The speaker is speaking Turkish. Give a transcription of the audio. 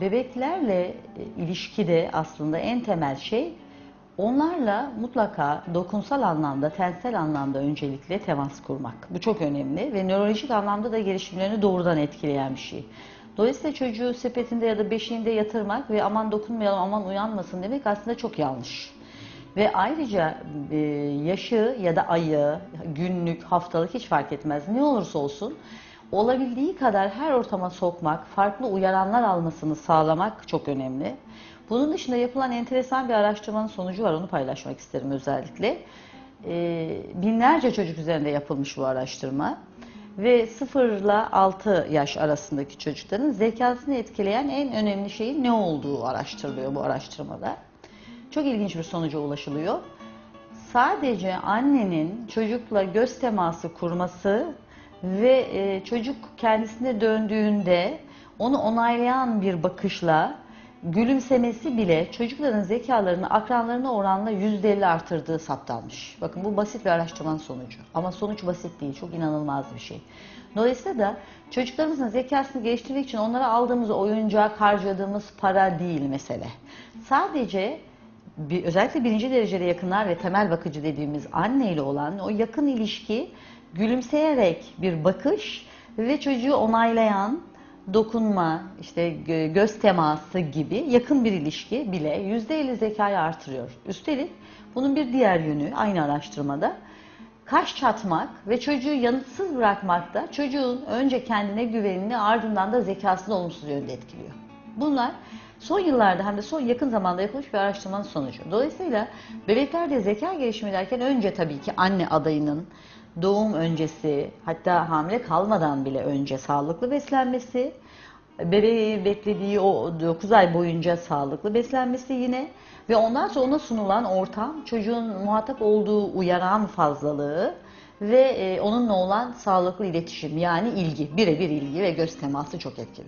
bebeklerle e, ilişkide aslında en temel şey onlarla mutlaka dokunsal anlamda, tensel anlamda öncelikle temas kurmak. Bu çok önemli ve nörolojik anlamda da gelişimlerini doğrudan etkileyen bir şey. Dolayısıyla çocuğu sepetinde ya da beşiğinde yatırmak ve aman dokunmayalım, aman uyanmasın demek aslında çok yanlış. Ve ayrıca e, yaşı ya da ayı, günlük, haftalık hiç fark etmez. Ne olursa olsun olabildiği kadar her ortama sokmak, farklı uyaranlar almasını sağlamak çok önemli. Bunun dışında yapılan enteresan bir araştırmanın sonucu var, onu paylaşmak isterim özellikle. E, binlerce çocuk üzerinde yapılmış bu araştırma ve 0 ile 6 yaş arasındaki çocukların zekasını etkileyen en önemli şeyin ne olduğu araştırılıyor bu araştırmada. Çok ilginç bir sonuca ulaşılıyor. Sadece annenin çocukla göz teması kurması ve e, çocuk kendisine döndüğünde onu onaylayan bir bakışla gülümsemesi bile çocukların zekalarını akranlarına oranla %50 artırdığı saptanmış. Bakın bu basit bir araştırmanın sonucu. Ama sonuç basit değil, çok inanılmaz bir şey. Dolayısıyla da çocuklarımızın zekasını geliştirmek için onlara aldığımız oyuncak, harcadığımız para değil mesele. Sadece bir, özellikle birinci derecede yakınlar ve temel bakıcı dediğimiz anne ile olan o yakın ilişki gülümseyerek bir bakış ve çocuğu onaylayan dokunma, işte gö- göz teması gibi yakın bir ilişki bile %50 zekayı artırıyor. Üstelik bunun bir diğer yönü aynı araştırmada kaş çatmak ve çocuğu yanıtsız bırakmak da çocuğun önce kendine güvenini ardından da zekasını olumsuz yönde etkiliyor. Bunlar son yıllarda hem de son yakın zamanda yapılmış bir araştırmanın sonucu. Dolayısıyla bebeklerde zeka gelişimi derken önce tabii ki anne adayının doğum öncesi hatta hamile kalmadan bile önce sağlıklı beslenmesi, bebeği beklediği o 9 ay boyunca sağlıklı beslenmesi yine ve ondan sonra ona sunulan ortam çocuğun muhatap olduğu uyaran fazlalığı ve e, onunla olan sağlıklı iletişim yani ilgi, birebir ilgi ve göz teması çok etkili.